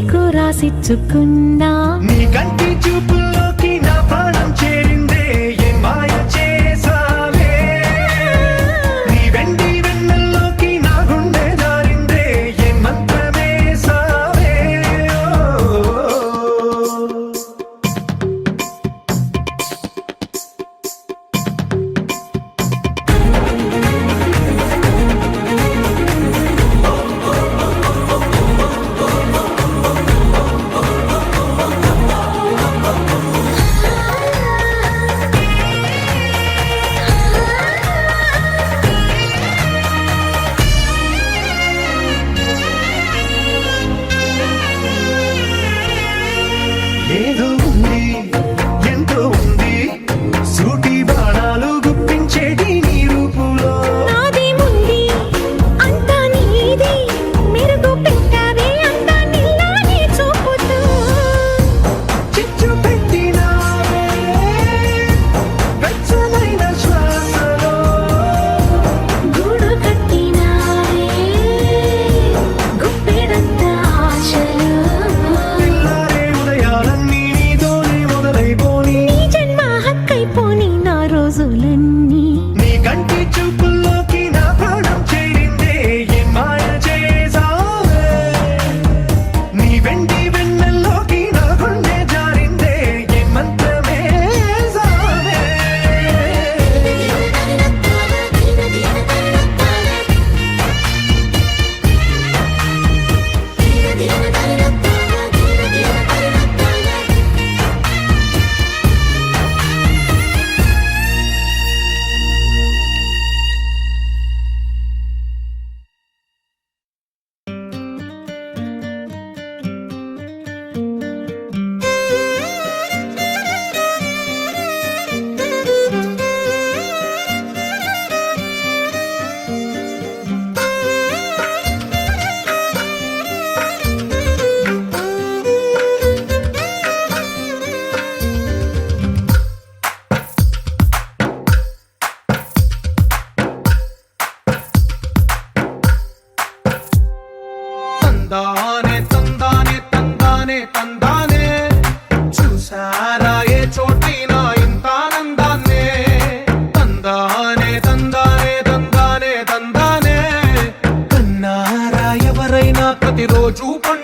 నీకు రాసిచ్చుకున్నా. నీ కంటి చూపుల్లోకి ప్రతిరోజు పండు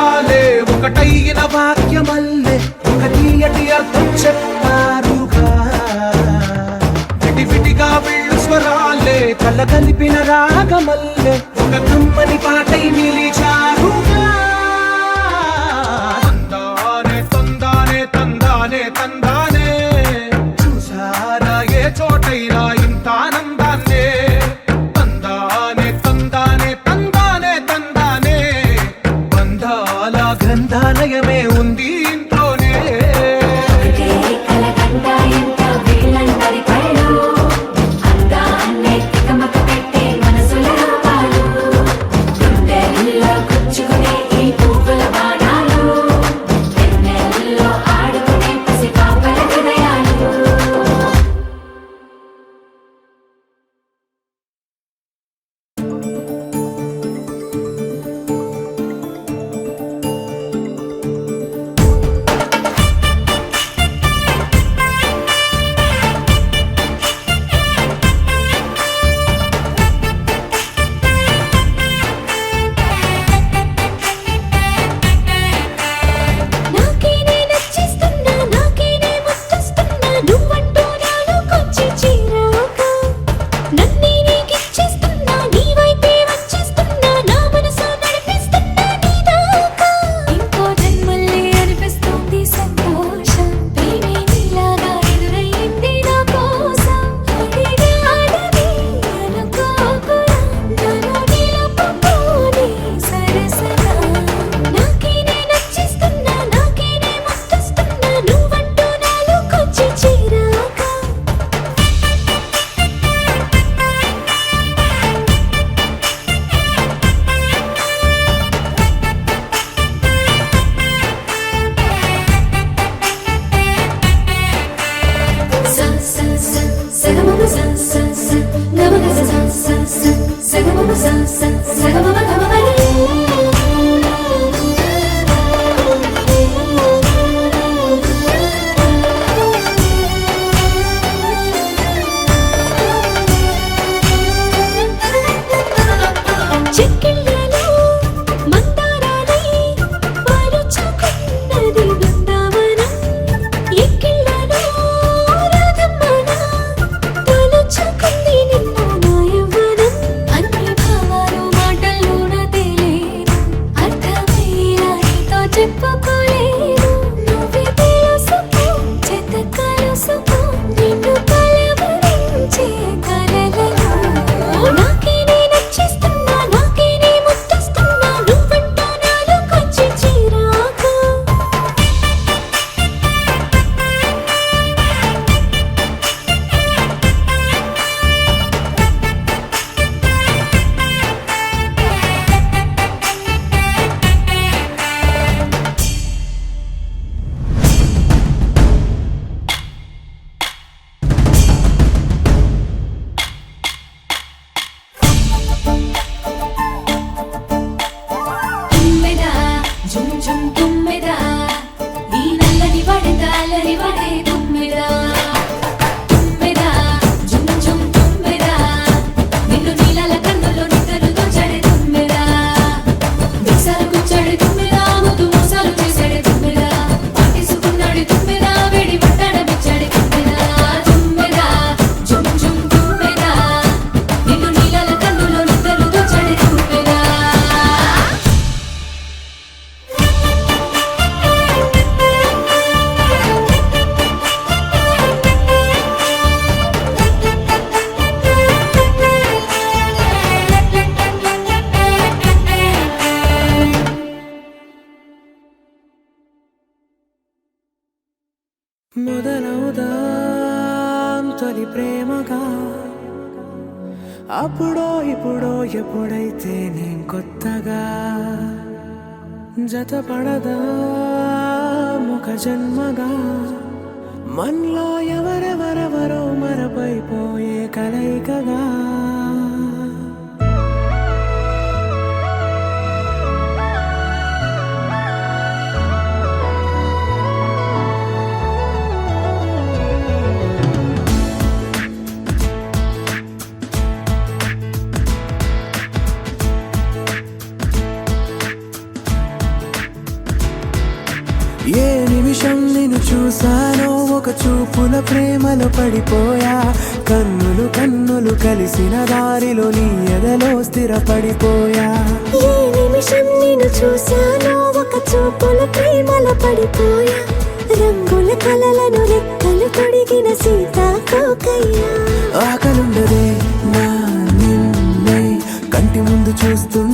చెప్పాలే ఒకటైన వాక్యమల్లే ఒక తీయటి అర్థం చెప్పారుగా స్వరాలే కల కలిపిన రాగమల్లే ఒక కమ్మని పాటై నిలిచి జతపడదా ముఖ జన్మగా మనలో ఎవరెవరెవరో మరపైపోయే కలయికగా చూసానో ఒక చూపుల ప్రేమలో పడిపోయా. కన్నులు కన్నులు కలిసిన దారిలో నీ ఎదలో స్థిరపడిపోయా. ఏ నిమిషం నేను చూసానో ఒక చూపుల ప్రేమలో పడిపోయా. రంగుల కలలను రెక్కలు తొడిగిన సీతాకోకయ్యా. ఆకలుండదే నా నిన్నే కంటి ముందు చూస్తూ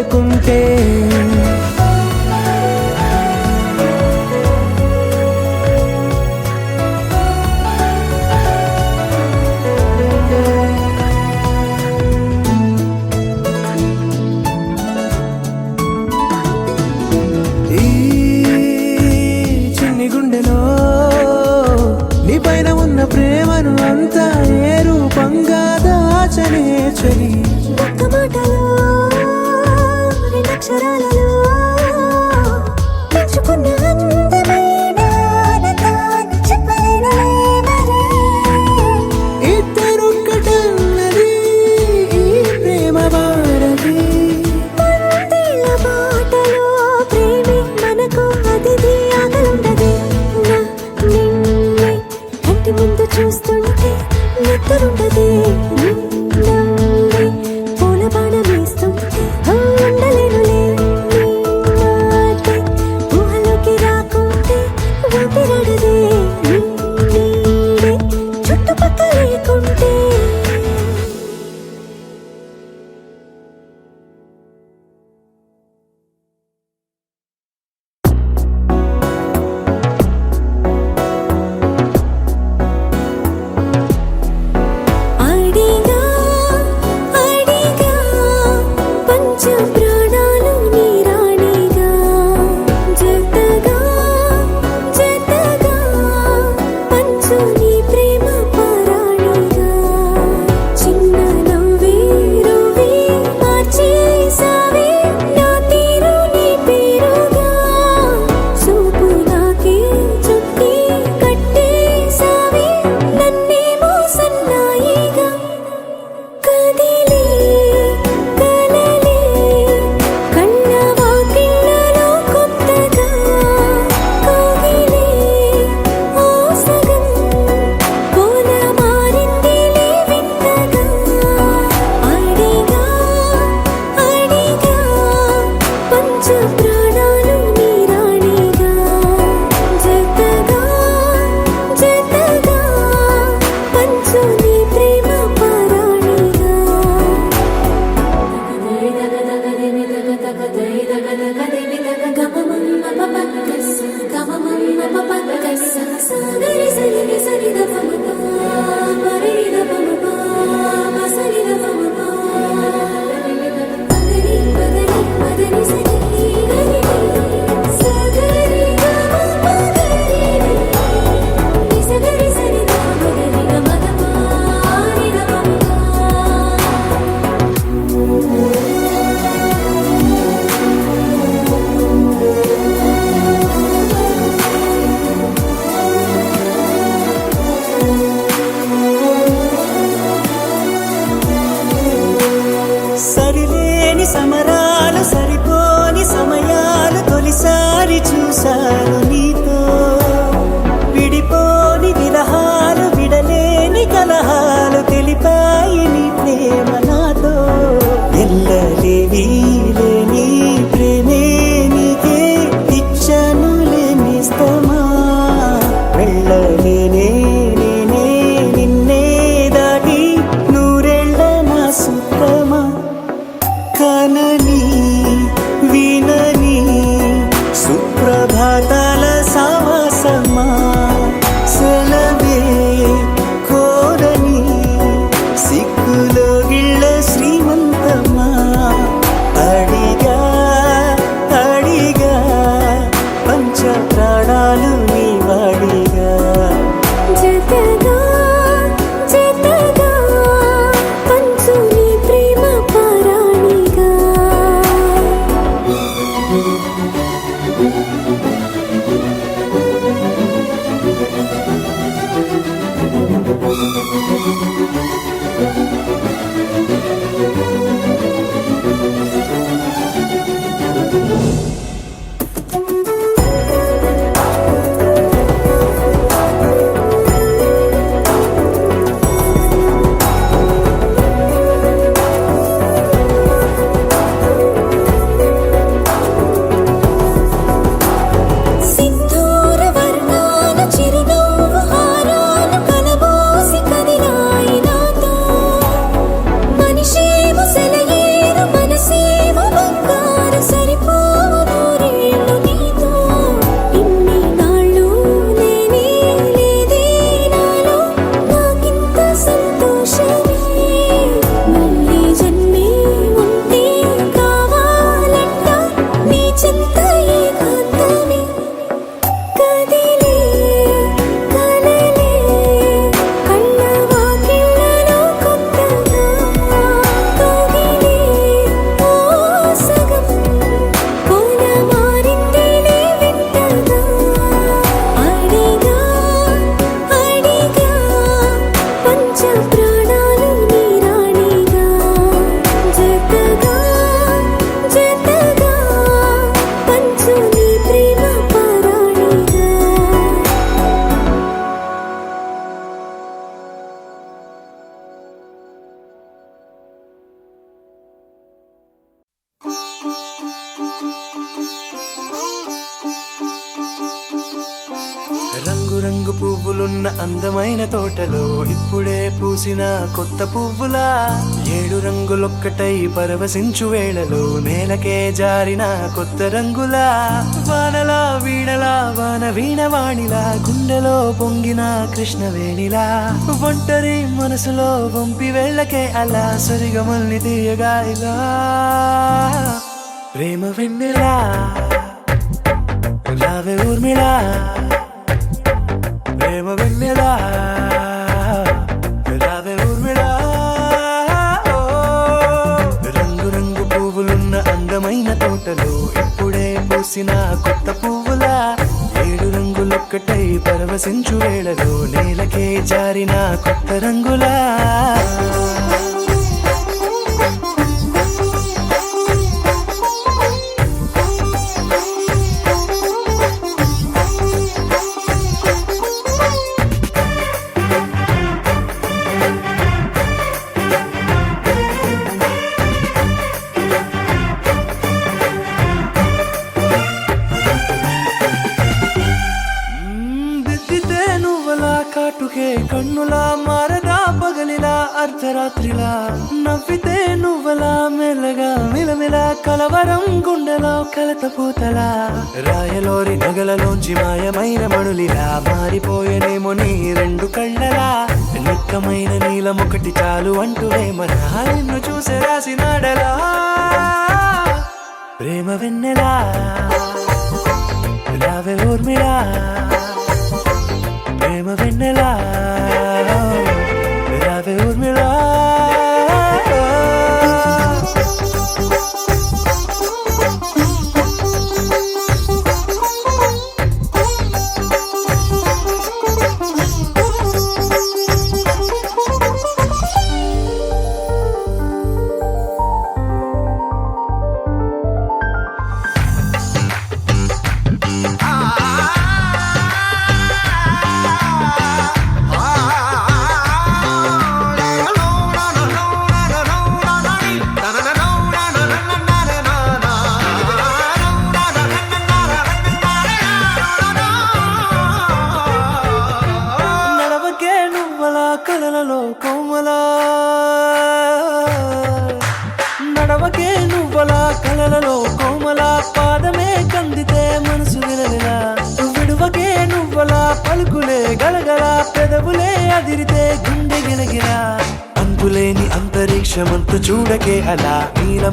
లేకుంటే నిన్ను చూస్తుంటే నిద్రుండదే ఒక్కటై పరవశించు వేళలో నేలకే జారిన కొత్త రంగులా వానలా వీణలా వాన వీణవాణిలా గుండెలో పొంగిన కృష్ణవేణిలా. ఒంటరి మనసులో వంపి వెళ్ళకే అలా సరిగమల్ని తీయగా ఇలా ప్రేమ వెన్నెలా రావే ఊర్మిళా. ప్రేమ వెన్నెలా. అందమైన ఇప్పుడే పూసిన కొత్త పువ్వుల. ఏడు రంగులొక్కటై పరవశించు వేళలో నేలకే జారిన కొత్త రంగులా. రాత్రిలా నవ్వితే నువ్వలా మెల్లగా మిలమిల కలవరం గుండెలో కలత పూతలా. రాయలోరి నగలలోంచి మాయమైన మణులిలా మారిపోయేనేమో నీ రెండు కళ్ళలా. నిక్కమైన నీలం ఒకటి చాలు అంటూ మన నిన్ను చూసే రాసినాడలా ప్రేమ వెన్నెలా రావే ప్రేమ వెన్నెలా.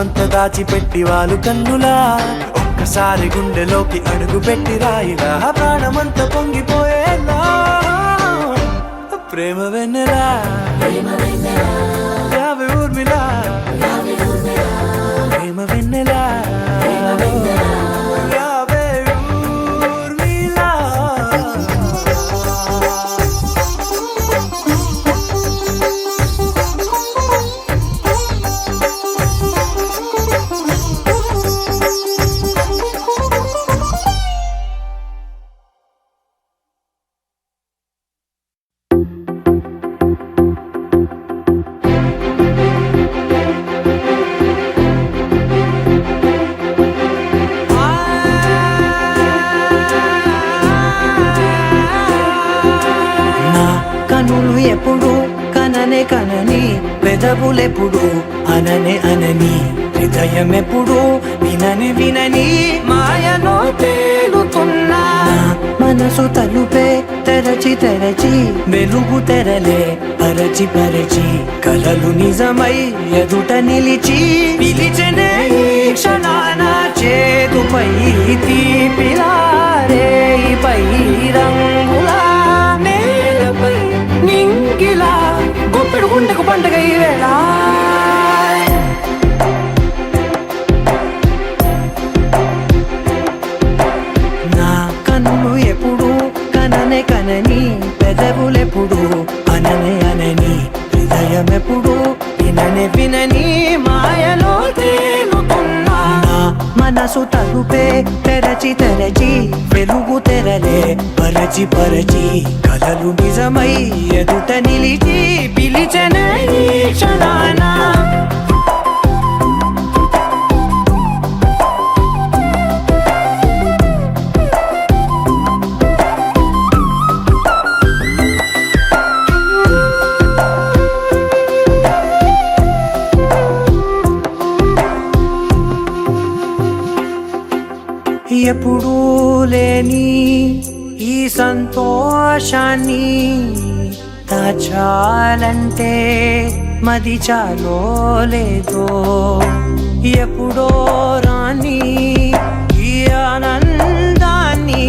నీలమంత దాచిపెట్టి వాళ్ళు కన్నులా? ఒక్కసారి గుండెలోకి అడుగు పెట్టి రాయిలా? ప్రాణమంత పొంగిపోయేలా? ప్రేమ వెన్నెలా? రావే ఎప్పుడు? కననే కనని పెదవులెప్పుడు అననే అనని హృదయం ఎప్పుడు వినని వినని మాయను తేలుతున్నా. మనసు తలుపే తెరచి తెరచి వెలుగు తెరలే పరచి పరచి కలలు నిజమై ఎదుట నిలిచి పిలిచనే క్షణాన చేతుపై తీపిలారే పై రంగులా అనని పెదవులెప్పుడు అనని అనని హృదయం ఎప్పుడు విననే వినని మాయలో తేలుతున్నా. మనసు తలుపే తెరచి తెరచి వెలుగు తెరలే పరచి పరచి కలలు నిజమై ఎదుట నిలిచి పిలిచనే ఈ క్షణాన. ఎప్పుడూ లేని ఈ సంతోషాన్ని దాచాలంటే మది చాలో లేదో. ఎప్పుడో రాని ఈ ఆనందాన్ని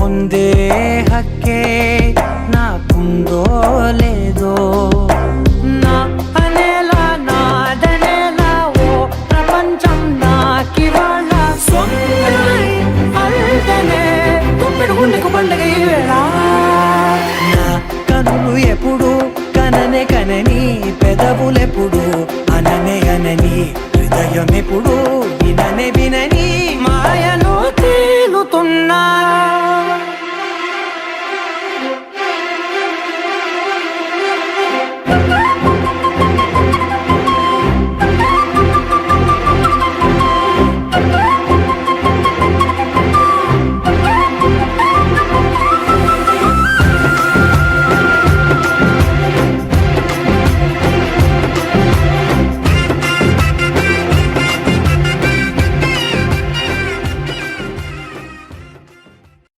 పొందే హక్కే నాకుందో లేదు.